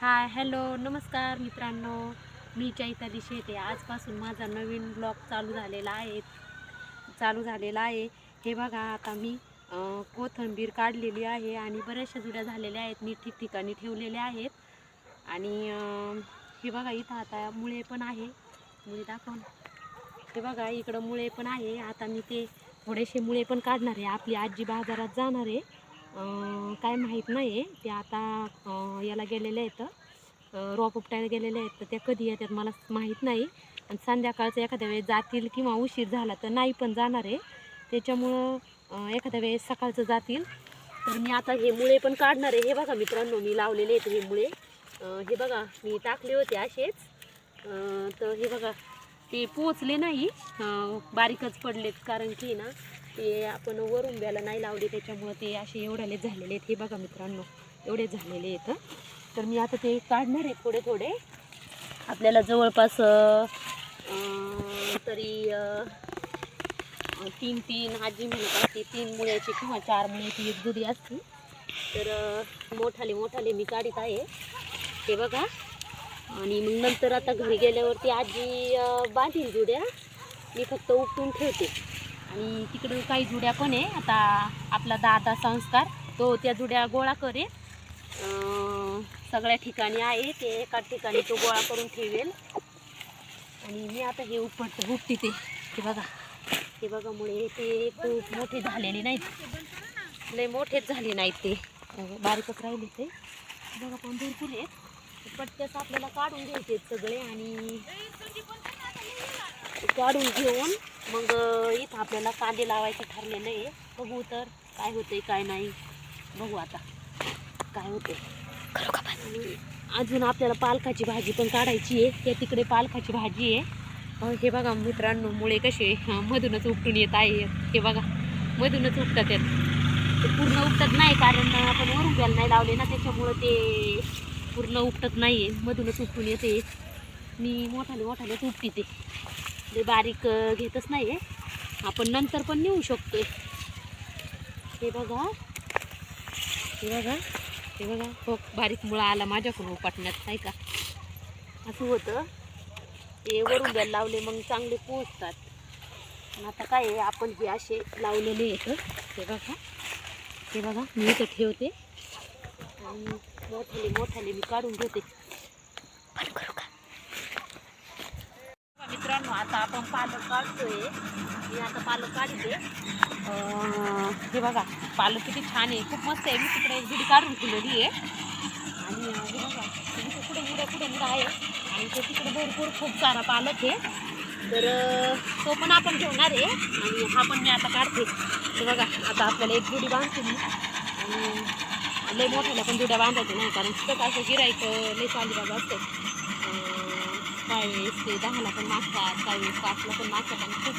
Hi hello नमस्कार मित्रांनो. मी चैताली शेटे आजपासून माझा नवीन ब्लॉग चालू झालेला आहे. चालू झालेला आहे. हे बघा आता मी कोथंबीर कोथिंबीर काढलेली आहे आणि बऱ्याचशा जुड्या झालेल्या आहेत. मी ठिकठिकाणी ठेवलेल्या आहेत. आणि हे बघा इथं आता मुळे पण आहे. मुळे दाखव हे बघा इकडं मुळे पण आहे. आता मी ते थोडेसे मुळे पण काढणार आहे. आपली आजी बाजारात जाणार आहे. काय माहीत नाही आहे ते आता याला गेलेले आहेत. रोप उपटायला गेलेले आहेत. तर त्या कधी येतात मला माहीत नाही. आणि संध्याकाळचं एखाद्या वेळेस जातील किंवा उशीर झाला तर नाही पण जाणार आहे. त्याच्यामुळं एखाद्या वेळेस सकाळचं जातील. तर मी आता हे मुळे पण काढणार आहे. हे बघा मित्रांनो मी लावलेले आहेत हे मुळे. हे बघा मी टाकले होते असेच. तर हे बघा ते पोचले नाही. बारीकच पडलेत. कारण की ना ते आपण वर उंब्याला नाही लावले त्याच्यामुळं ते असे एवढ्यालेच झालेले आहेत. हे बघा मित्रांनो एवढे झालेले आहेत. तर मी आता ते काढणार आहे थोडे थोडे. आपल्याला जवळपास तरी तीन तीन आजी म्हणत असते तीन मुळ्याची किंवा चार मुळ्याची एक जुडी असते. तर मोठाले मोठाले मी काढीत आहे. ते बघा. आणि मग नंतर आता घरी गेल्यावरती आजी बांधील जुड्या मी फक्त उपटून ठेवते. आणि तिकडं काही जुड्या पण आहे. आता आपला दादा संस्कार तो त्या जुड्या गोळा करे सगळ्या ठिकाणी आहे ते एका ठिकाणी तो गोळा करून ठेवेल. आणि मी आता हे उपट उपटी ते हे बघा. हे बघामुळे ते खूप मोठे झालेले नाहीत. लय मोठेच झाले नाहीत ते. बारीकच राहिले ते. बघा पण भरपूर आहेत. पट्ट्याच आपल्याला काढून घ्यायचे सगळे आणि काढून घेऊन मग इथं आपल्याला कांदे लावायचे ठरलेलं आहे. बघू तर काय होतंय काय नाही. बघू आता काय होते अजून आपल्याला पालकाची भाजी पण काढायची आहे. त्या तिकडे पालकाची भाजी आहे. हे बघा मित्रांनो मुळे कसे मधूनच उपटून येत आहे. हे बघा मधूनच उपटत आहेत. ते पूर्ण उपटत नाही कारण आपण वरून घ्यायला नाही लावले ना त्याच्यामुळं ते पूर्ण उपटत नाही आहे मधूनच उपटून येते. मी मोठाले मोठालेच उपटी ते बारीक घेतच नाही आहे आपण नंतर पण नेऊ शकतो हे बघा. हे बघा. हे बघा. हो बारीक मुळा आला माझ्याकडून उपटण्यात नाही का? असं होतं. ते वरून द्यायला लावले मग चांगले पोचतात पण आता काय आहे आपण हे असे लावलेले येतं हे बघा. हे बघा मी इथं ठेवते. आणि मोठाले मोठाले मी काढून घेते. मित्रांनो आता आपण पालक काढतोय. मी आता पालक काढते. हे बघा पालक किती छान आहे. खूप मस्त आहे. मी तिकडे एक काढून ठेवलेली आहे. आणि हे बघा इथे पुढे मुडे पुढे मुडा आहे. आणि ते तिकडे भरपूर खूप सारा पालक आहे. तर तो पण आपण ठेवणार आहे. आणि हा पण मी आता काढते. हे बघा आता आपल्याला एक जुडी बांधते मी. आणि लय मोठ्याला पण जुड्या बांधायच्या नाही कारण तिथं असं गिरायचं लय चालू बाबा असतं. काही वेळेस ते दहाला पण मागतात काही वेळेस पाचला पण मागतात आणि खूप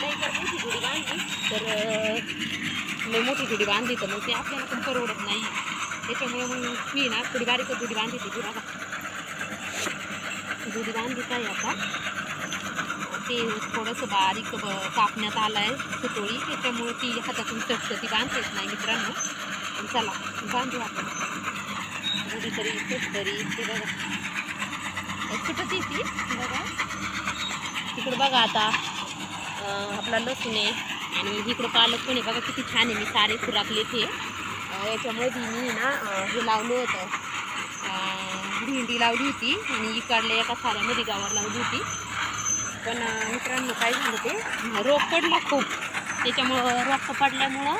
नाही जर मोठी जुडी बांधली. तर मी मोठी जुडी बांधली तर मग ते आपल्याला पण परवडत नाही. त्याच्यामुळे मग मी ना थोडी बारीक जुडी बांधली ती बघा. जुडी बांधली काय आता? ते थोडंसं बारीक कापण्यात आलं आहे सुतोळी त्याच्यामुळे ती हातातून चटतं ती बांधतेच नाही मित्रांनो. चला बांधू आपण. जुडी तरी तरी ते बघा. सुटत ती बघा. तिकडं बघा आता. आपला लसूण आहे. आणि इकडं पालक पण आहे. बघा किती छान आहे. मी सारे खुराकले ते अं, याच्यामध्ये मी ना हे लावलं होतं. भेंडी लावली होती. आणि इकडल्या एका साऱ्यामध्ये गावावर लावली होती. पण मित्रांनो काय झालं ते? रोग पडला खूप. त्याच्यामुळं रोग पडल्यामुळं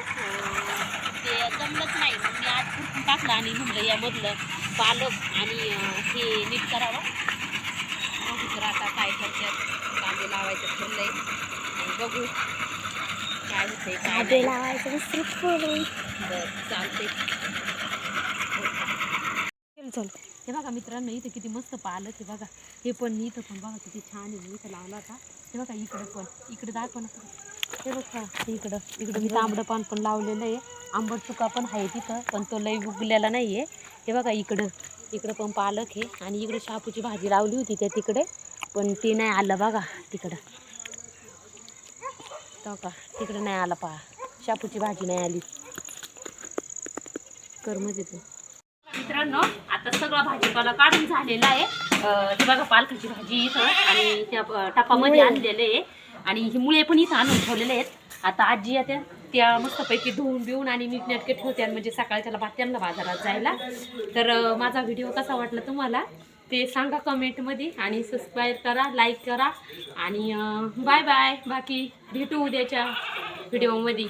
ते जमलंच नाही. मग मी आज टाकलं आणि म्हणलं यामधलं पालक आणि हे नीट करावं. तर आता काय करतात? कांदे लावायचं ठरलंय. आणि बघू काय काय नाही. लावायचं बरं चालते चल हे बघा मित्रांनो इथं किती मस्त पालक आहे बघा. हे पण इथं पण बघा किती छान आहे. मी इथं लावला होता. हे बघा इकडं पण. इकडे दाखव हे बघा इकडं. इकडं मी तांबडं पान पण लावलेलं आहे. आंबट चुका पण आहे तिथं पण तो लई उगलेला नाही आहे हे बघा इकडं. इकडं पण पालक आहे. आणि इकडे शापूची भाजी लावली होती त्या तिकडे. पण ते नाही आलं बघा तिकडं. तो का? तिकडे नाही आला पहा. शापूची भाजी नाही आली. कर मध्ये तू. मित्रांनो आता सगळा भाजीपाला काढून झालेला आहे. हे बघा पालकाची भाजी इथं आणि त्या टपामध्ये आणलेले आहे. आणि ही मुळे पण इथं आणून ठेवलेले आहेत. आता आजी येत्या त्या मस्तपैकी धुवून बिवून आणि नीट नेटके ठेवत्या म्हणजे सकाळी त्याला त्यांना बाजारात जायला. तर माझा व्हिडिओ कसा वाटला तुम्हाला? ते सांगा कमेंटमध्ये आणि सबस्क्राईब करा लाईक करा आणि बाय बाय बाकी भेटू उद्याच्या व्हिडिओमध्ये